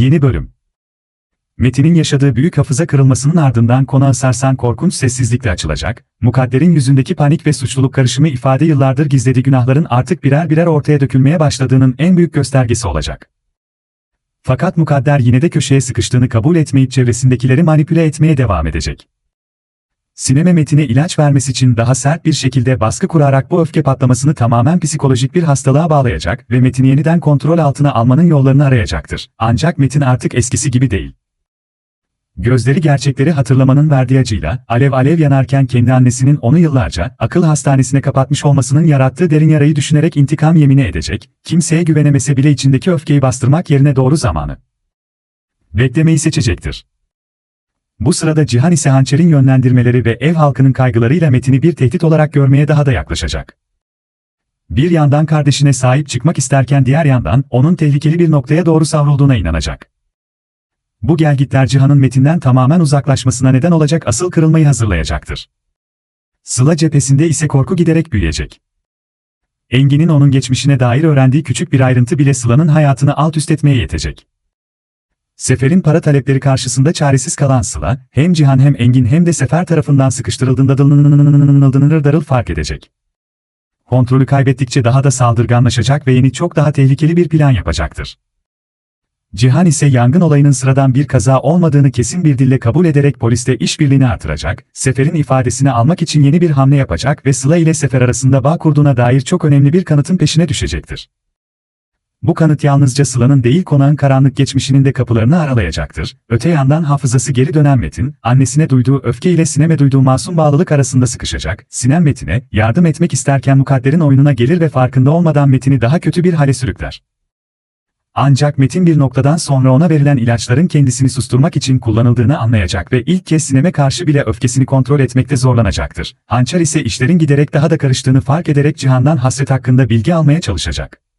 Yeni bölüm. Metin'in yaşadığı büyük hafıza kırılmasının ardından konağı sarsan korkunç sessizlikle açılacak, mukadderin yüzündeki panik ve suçluluk karışımı ifade yıllardır gizlediği günahların artık birer birer ortaya dökülmeye başladığının en büyük göstergesi olacak. Fakat mukadder yine de köşeye sıkıştığını kabul etmeyip çevresindekileri manipüle etmeye devam edecek. Sineme Metin'e ilaç vermesi için daha sert bir şekilde baskı kurarak bu öfke patlamasını tamamen psikolojik bir hastalığa bağlayacak ve Metin'i yeniden kontrol altına almanın yollarını arayacaktır. Ancak Metin artık eskisi gibi değil. Gözleri gerçekleri hatırlamanın verdiği acıyla, alev alev yanarken kendi annesinin onu yıllarca akıl hastanesine kapatmış olmasının yarattığı derin yarayı düşünerek intikam yemini edecek, kimseye güvenemese bile içindeki öfkeyi bastırmak yerine doğru zamanı. Beklemeyi seçecektir. Bu sırada Cihan ise hançerin yönlendirmeleri ve ev halkının kaygılarıyla Metin'i bir tehdit olarak görmeye daha da yaklaşacak. Bir yandan kardeşine sahip çıkmak isterken diğer yandan onun tehlikeli bir noktaya doğru savrulduğuna inanacak. Bu gelgitler Cihan'ın Metin'den tamamen uzaklaşmasına neden olacak asıl kırılmayı hazırlayacaktır. Sıla cephesinde ise korku giderek büyüyecek. Engin'in onun geçmişine dair öğrendiği küçük bir ayrıntı bile Sıla'nın hayatını alt üst etmeye yetecek. Sefer'in para talepleri karşısında çaresiz kalan Sıla, hem Cihan hem Engin hem de Sefer tarafından sıkıştırıldığında dılınır darıl fark edecek. Kontrolü kaybettikçe daha da saldırganlaşacak ve yeni çok daha tehlikeli bir plan yapacaktır. Cihan ise yangın olayının sıradan bir kaza olmadığını kesin bir dille kabul ederek poliste işbirliğini artıracak, Sefer'in ifadesini almak için yeni bir hamle yapacak ve Sıla ile Sefer arasında bağ kurduğuna dair çok önemli bir kanıtın peşine düşecektir. Bu kanıt yalnızca Sıla'nın değil konağın karanlık geçmişinin de kapılarını aralayacaktır. Öte yandan hafızası geri dönen Metin, annesine duyduğu öfke ile Sinem'e duyduğu masum bağlılık arasında sıkışacak. Sinem Metin'e yardım etmek isterken mukadderin oyununa gelir ve farkında olmadan Metin'i daha kötü bir hale sürükler. Ancak Metin bir noktadan sonra ona verilen ilaçların kendisini susturmak için kullanıldığını anlayacak ve ilk kez Sinem'e karşı bile öfkesini kontrol etmekte zorlanacaktır. Hançer ise işlerin giderek daha da karıştığını fark ederek Cihan'dan hasret hakkında bilgi almaya çalışacak.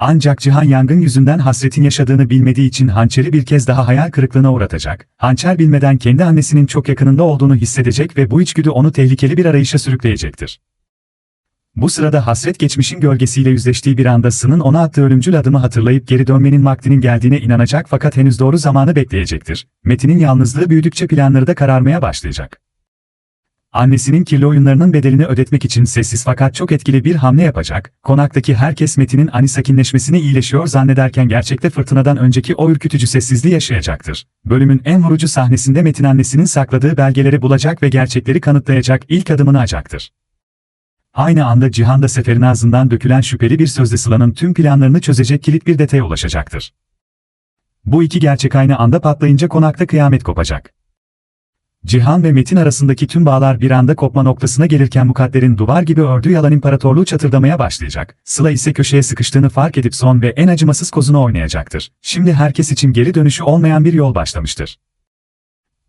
Ancak Cihan yangın yüzünden hasretin yaşadığını bilmediği için hançeri bir kez daha hayal kırıklığına uğratacak. Hançer bilmeden kendi annesinin çok yakınında olduğunu hissedecek ve bu içgüdü onu tehlikeli bir arayışa sürükleyecektir. Bu sırada hasret geçmişin gölgesiyle yüzleştiği bir anda Sın'ın ona attığı ölümcül adımı hatırlayıp geri dönmenin vaktinin geldiğine inanacak fakat henüz doğru zamanı bekleyecektir. Metin'in yalnızlığı büyüdükçe planları da kararmaya başlayacak. Annesinin kirli oyunlarının bedelini ödetmek için sessiz fakat çok etkili bir hamle yapacak, konaktaki herkes Metin'in ani sakinleşmesini iyileşiyor zannederken gerçekte fırtınadan önceki o ürkütücü sessizliği yaşayacaktır. Bölümün en vurucu sahnesinde Metin annesinin sakladığı belgeleri bulacak ve gerçekleri kanıtlayacak ilk adımını atacaktır. Aynı anda Cihan'da Sefer'in ağzından dökülen şüpheli bir sözle Sıla'nın tüm planlarını çözecek kilit bir detaya ulaşacaktır. Bu iki gerçek aynı anda patlayınca konakta kıyamet kopacak. Cihan ve Metin arasındaki tüm bağlar bir anda kopma noktasına gelirken mukadderin duvar gibi ördüğü yalan imparatorluğu çatırdamaya başlayacak. Sıla ise köşeye sıkıştığını fark edip son ve en acımasız kozunu oynayacaktır. Şimdi herkes için geri dönüşü olmayan bir yol başlamıştır.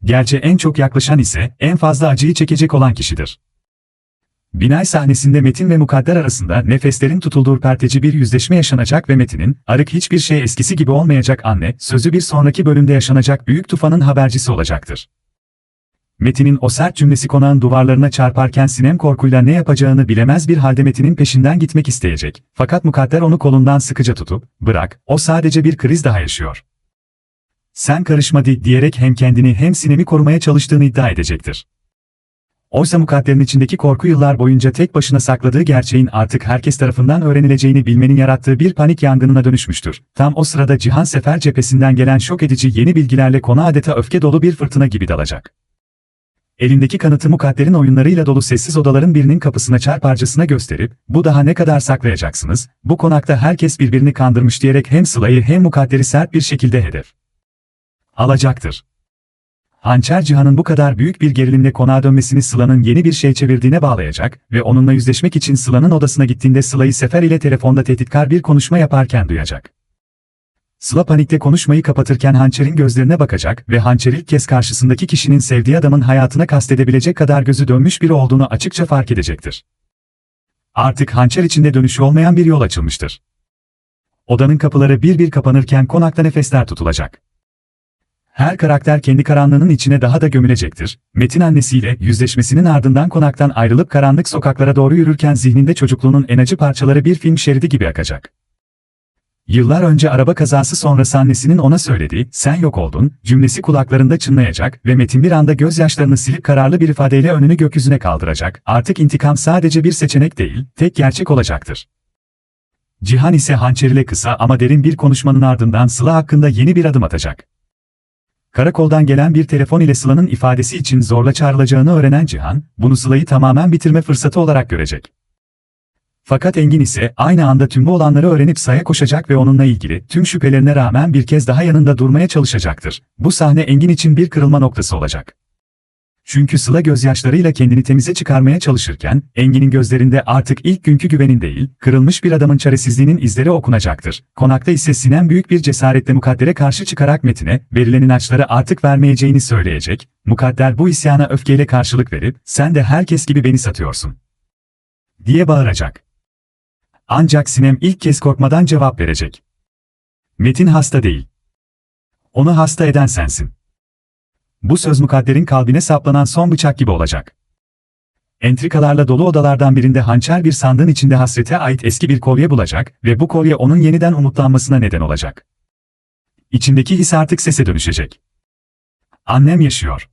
Gerçi en çok yaklaşan ise en fazla acıyı çekecek olan kişidir. Binay sahnesinde Metin ve Mukadder arasında nefeslerin tutulduğu ürpertici bir yüzleşme yaşanacak ve Metin'in, arık hiçbir şey eskisi gibi olmayacak anne, sözü bir sonraki bölümde yaşanacak büyük tufanın habercisi olacaktır. Metin'in o sert cümlesi konağın duvarlarına çarparken Sinem korkuyla ne yapacağını bilemez bir halde Metin'in peşinden gitmek isteyecek. Fakat Mukadder onu kolundan sıkıca tutup, bırak, o sadece bir kriz daha yaşıyor. Sen karışma di diyerek hem kendini hem Sinem'i korumaya çalıştığını iddia edecektir. Oysa mukadderin içindeki korku yıllar boyunca tek başına sakladığı gerçeğin artık herkes tarafından öğrenileceğini bilmenin yarattığı bir panik yangınına dönüşmüştür. Tam o sırada Cihan Sefer cephesinden gelen şok edici yeni bilgilerle konu adeta öfke dolu bir fırtına gibi dalacak. Elindeki kanıtı mukadderin oyunlarıyla dolu sessiz odaların birinin kapısına çarparcasına gösterip, bu daha ne kadar saklayacaksınız, bu konakta herkes birbirini kandırmış diyerek hem Sıla'yı hem mukadderi sert bir şekilde hedef alacaktır. Hançer Cihan'ın bu kadar büyük bir gerilimle konağa dönmesini Sıla'nın yeni bir şey çevirdiğine bağlayacak ve onunla yüzleşmek için Sıla'nın odasına gittiğinde Sıla'yı Sefer ile telefonda tehditkar bir konuşma yaparken duyacak. Sıla panikte konuşmayı kapatırken Hançer'in gözlerine bakacak ve Hançer ilk kez karşısındaki kişinin sevdiği adamın hayatına kastedebilecek kadar gözü dönmüş biri olduğunu açıkça fark edecektir. Artık Hançer içinde dönüşü olmayan bir yol açılmıştır. Odanın kapıları bir bir kapanırken konakta nefesler tutulacak. Her karakter kendi karanlığının içine daha da gömülecektir. Metin annesiyle yüzleşmesinin ardından konaktan ayrılıp karanlık sokaklara doğru yürürken zihninde çocukluğunun en acı parçaları bir film şeridi gibi akacak. Yıllar önce araba kazası sonrası annesinin ona söylediği "sen yok oldun" cümlesi kulaklarında çınlayacak ve Metin bir anda gözyaşlarını silip kararlı bir ifadeyle önünü gökyüzüne kaldıracak. Artık intikam sadece bir seçenek değil, tek gerçek olacaktır. Cihan ise hançeriyle kısa ama derin bir konuşmanın ardından Sıla hakkında yeni bir adım atacak. Karakoldan gelen bir telefon ile Sıla'nın ifadesi için zorla çağrılacağını öğrenen Cihan, bunu Sıla'yı tamamen bitirme fırsatı olarak görecek. Fakat Engin ise aynı anda tüm bu olanları öğrenip sahaya koşacak ve onunla ilgili tüm şüphelerine rağmen bir kez daha yanında durmaya çalışacaktır. Bu sahne Engin için bir kırılma noktası olacak. Çünkü Sıla gözyaşlarıyla kendini temize çıkarmaya çalışırken, Engin'in gözlerinde artık ilk günkü güvenin değil, kırılmış bir adamın çaresizliğinin izleri okunacaktır. Konakta ise Sinem büyük bir cesaretle mukaddere karşı çıkarak Metin'e, verilen açları artık vermeyeceğini söyleyecek, mukadder bu isyana öfkeyle karşılık verip, sen de herkes gibi beni satıyorsun. diye bağıracak. Ancak Sinem ilk kez korkmadan cevap verecek. Metin hasta değil. Onu hasta eden sensin. Bu söz mukadderin kalbine saplanan son bıçak gibi olacak. Entrikalarla dolu odalardan birinde hançer bir sandığın içinde hasrete ait eski bir kolye bulacak ve bu kolye onun yeniden umutlanmasına neden olacak. İçindeki his artık sese dönüşecek. Annem yaşıyor.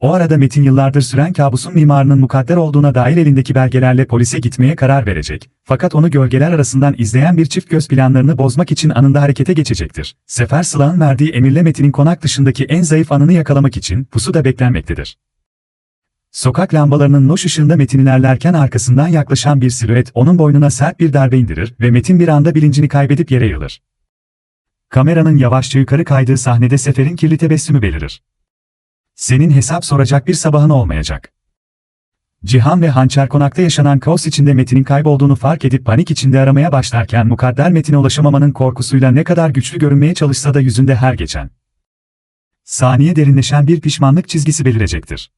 O arada Metin yıllardır süren kabusun mimarının mukadder olduğuna dair elindeki belgelerle polise gitmeye karar verecek. Fakat onu gölgeler arasından izleyen bir çift göz planlarını bozmak için anında harekete geçecektir. Sefer Sıla'nın verdiği emirle Metin'in konak dışındaki en zayıf anını yakalamak için pusu da beklenmektedir. Sokak lambalarının loş ışığında Metin'in ilerlerken arkasından yaklaşan bir silüet onun boynuna sert bir darbe indirir ve Metin bir anda bilincini kaybedip yere yığılır. Kameranın yavaşça yukarı kaydığı sahnede Sefer'in kirli tebessümü belirir. Senin hesap soracak bir sabahın olmayacak. Cihan ve Hançer konakta yaşanan kaos içinde Metin'in kaybolduğunu fark edip panik içinde aramaya başlarken mukadder Metin'e ulaşamamanın korkusuyla ne kadar güçlü görünmeye çalışsa da yüzünde her geçen. Saniye derinleşen bir pişmanlık çizgisi belirecektir.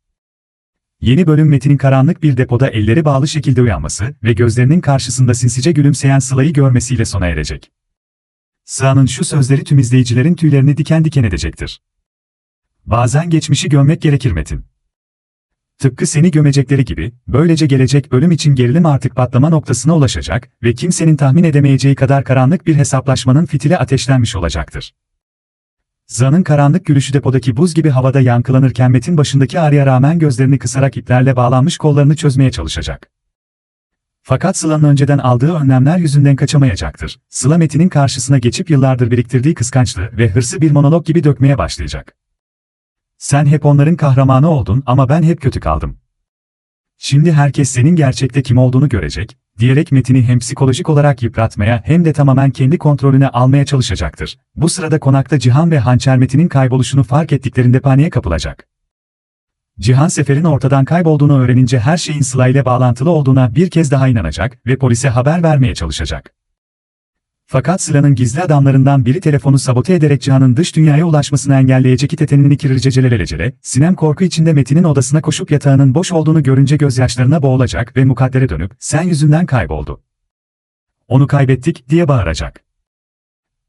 Yeni bölüm Metin'in karanlık bir depoda elleri bağlı şekilde uyanması ve gözlerinin karşısında sinsice gülümseyen Sıla'yı görmesiyle sona erecek. Sıla'nın şu sözleri tüm izleyicilerin tüylerini diken diken edecektir. Bazen geçmişi gömmek gerekir Metin. Tıpkı seni gömecekleri gibi, böylece gelecek bölüm için gerilim artık patlama noktasına ulaşacak ve kimsenin tahmin edemeyeceği kadar karanlık bir hesaplaşmanın fitili ateşlenmiş olacaktır. Za'nın karanlık gülüşü depodaki buz gibi havada yankılanırken Metin başındaki ağrıya rağmen gözlerini kısarak iplerle bağlanmış kollarını çözmeye çalışacak. Fakat Sıla'nın önceden aldığı önlemler yüzünden kaçamayacaktır. Sıla Metin'in karşısına geçip yıllardır biriktirdiği kıskançlığı ve hırsı bir monolog gibi dökmeye başlayacak. Sen hep onların kahramanı oldun ama ben hep kötü kaldım. Şimdi herkes senin gerçekte kim olduğunu görecek, diyerek Metin'i hem psikolojik olarak yıpratmaya hem de tamamen kendi kontrolüne almaya çalışacaktır. Bu sırada konakta Cihan ve Hançer Metin'in kayboluşunu fark ettiklerinde paniğe kapılacak. Cihan Sefer'in ortadan kaybolduğunu öğrenince her şeyin Sıla ile bağlantılı olduğuna bir kez daha inanacak ve polise haber vermeye çalışacak. Fakat Sıla'nın gizli adamlarından biri telefonu sabote ederek Cihan'ın dış dünyaya ulaşmasını engelleyecek itetenini kirirceceleleleceler, Sinem korku içinde Metin'in odasına koşup yatağının boş olduğunu görünce gözyaşlarına boğulacak ve mukaddere dönüp, sen yüzünden kayboldu. Onu kaybettik, diye bağıracak.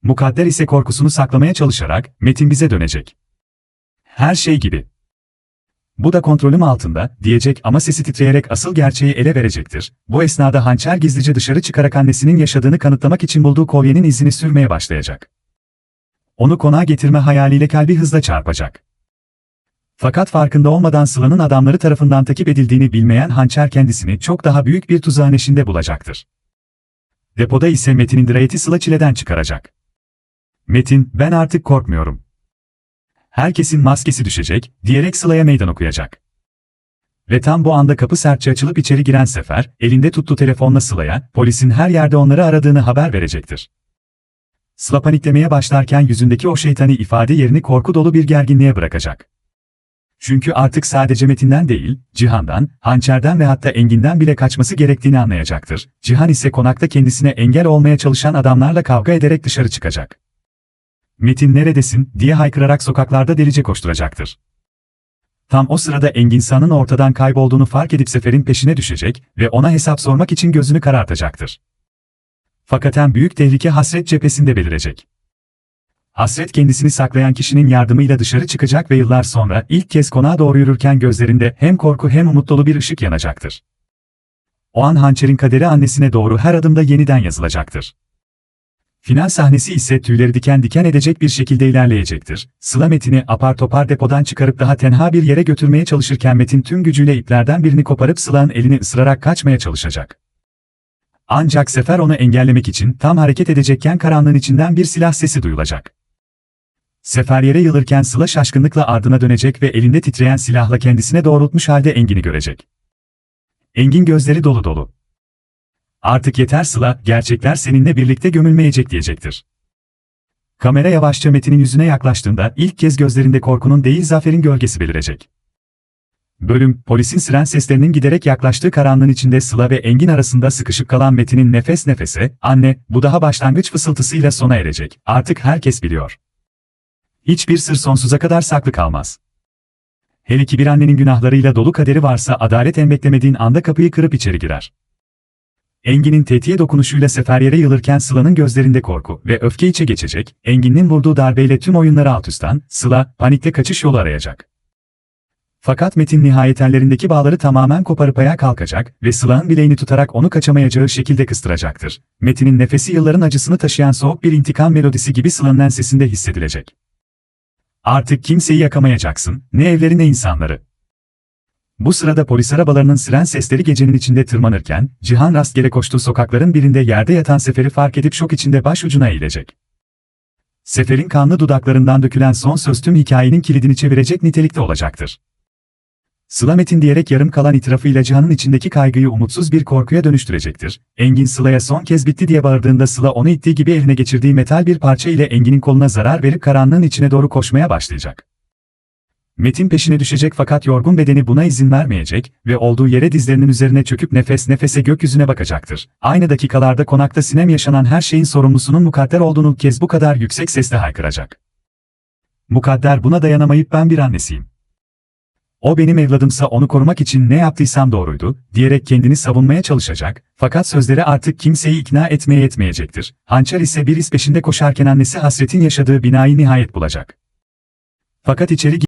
Mukadder ise korkusunu saklamaya çalışarak, Metin bize dönecek. Her şey gibi. Bu da kontrolüm altında, diyecek ama sesi titreyerek asıl gerçeği ele verecektir. Bu esnada hançer gizlice dışarı çıkarak annesinin yaşadığını kanıtlamak için bulduğu kolyenin izini sürmeye başlayacak. Onu konağa getirme hayaliyle kalbi hızla çarpacak. Fakat farkında olmadan Sıla'nın adamları tarafından takip edildiğini bilmeyen hançer kendisini çok daha büyük bir tuzağın eşinde bulacaktır. Depoda ise Metin'in dirayeti Sıla çileden çıkaracak. Metin, ben artık korkmuyorum herkesin maskesi düşecek, diyerek Sıla'ya meydan okuyacak. Ve tam bu anda kapı sertçe açılıp içeri giren Sefer, elinde tuttuğu telefonla Sıla'ya, polisin her yerde onları aradığını haber verecektir. Sıla paniklemeye başlarken yüzündeki o şeytani ifade yerini korku dolu bir gerginliğe bırakacak. Çünkü artık sadece Metin'den değil, Cihan'dan, Hançer'den ve hatta Engin'den bile kaçması gerektiğini anlayacaktır. Cihan ise konakta kendisine engel olmaya çalışan adamlarla kavga ederek dışarı çıkacak. Metin neredesin diye haykırarak sokaklarda delice koşturacaktır. Tam o sırada Enginsan'ın ortadan kaybolduğunu fark edip Sefer'in peşine düşecek ve ona hesap sormak için gözünü karartacaktır. Fakat en büyük tehlike Hasret cephesinde belirecek. Hasret kendisini saklayan kişinin yardımıyla dışarı çıkacak ve yıllar sonra ilk kez konağa doğru yürürken gözlerinde hem korku hem umut dolu bir ışık yanacaktır. O an hançerin kaderi annesine doğru her adımda yeniden yazılacaktır. Final sahnesi ise tüyleri diken diken edecek bir şekilde ilerleyecektir. Sıla Metin'i apar topar depodan çıkarıp daha tenha bir yere götürmeye çalışırken Metin tüm gücüyle iplerden birini koparıp Sıla'nın elini ısırarak kaçmaya çalışacak. Ancak Sefer onu engellemek için tam hareket edecekken karanlığın içinden bir silah sesi duyulacak. Sefer yere yılırken Sıla şaşkınlıkla ardına dönecek ve elinde titreyen silahla kendisine doğrultmuş halde Engin'i görecek. Engin gözleri dolu dolu. Artık yeter Sıla, gerçekler seninle birlikte gömülmeyecek diyecektir. Kamera yavaşça Metin'in yüzüne yaklaştığında ilk kez gözlerinde korkunun değil zaferin gölgesi belirecek. Bölüm, polisin siren seslerinin giderek yaklaştığı karanlığın içinde Sıla ve Engin arasında sıkışıp kalan Metin'in nefes nefese, anne, bu daha başlangıç fısıltısıyla sona erecek. Artık herkes biliyor. Hiçbir sır sonsuza kadar saklı kalmaz. Hele ki bir annenin günahlarıyla dolu kaderi varsa adalet en beklemediğin anda kapıyı kırıp içeri girer. Engin'in tetiğe dokunuşuyla sefer yere yılırken Sıla'nın gözlerinde korku ve öfke içe geçecek, Engin'in vurduğu darbeyle tüm oyunları alt üstten, Sıla, panikle kaçış yolu arayacak. Fakat Metin nihayet ellerindeki bağları tamamen koparıp ayağa kalkacak ve Sıla'nın bileğini tutarak onu kaçamayacağı şekilde kıstıracaktır. Metin'in nefesi yılların acısını taşıyan soğuk bir intikam melodisi gibi Sıla'nın ensesinde hissedilecek. Artık kimseyi yakamayacaksın, ne evleri ne insanları. Bu sırada polis arabalarının siren sesleri gecenin içinde tırmanırken, Cihan rastgele koştuğu sokakların birinde yerde yatan Sefer'i fark edip şok içinde baş ucuna eğilecek. Sefer'in kanlı dudaklarından dökülen son söz tüm hikayenin kilidini çevirecek nitelikte olacaktır. Sıla Metin diyerek yarım kalan itirafıyla Cihan'ın içindeki kaygıyı umutsuz bir korkuya dönüştürecektir. Engin Sıla'ya son kez bitti diye bağırdığında Sıla onu ittiği gibi eline geçirdiği metal bir parça ile Engin'in koluna zarar verip karanlığın içine doğru koşmaya başlayacak. Metin peşine düşecek fakat yorgun bedeni buna izin vermeyecek ve olduğu yere dizlerinin üzerine çöküp nefes nefese gökyüzüne bakacaktır. Aynı dakikalarda konakta sinem yaşanan her şeyin sorumlusunun mukadder olduğunu ilk kez bu kadar yüksek sesle haykıracak. Mukadder buna dayanamayıp ben bir annesiyim. O benim evladımsa onu korumak için ne yaptıysam doğruydu, diyerek kendini savunmaya çalışacak, fakat sözleri artık kimseyi ikna etmeye yetmeyecektir. Hançer ise bir iz peşinde koşarken annesi hasretin yaşadığı binayı nihayet bulacak. Fakat içeri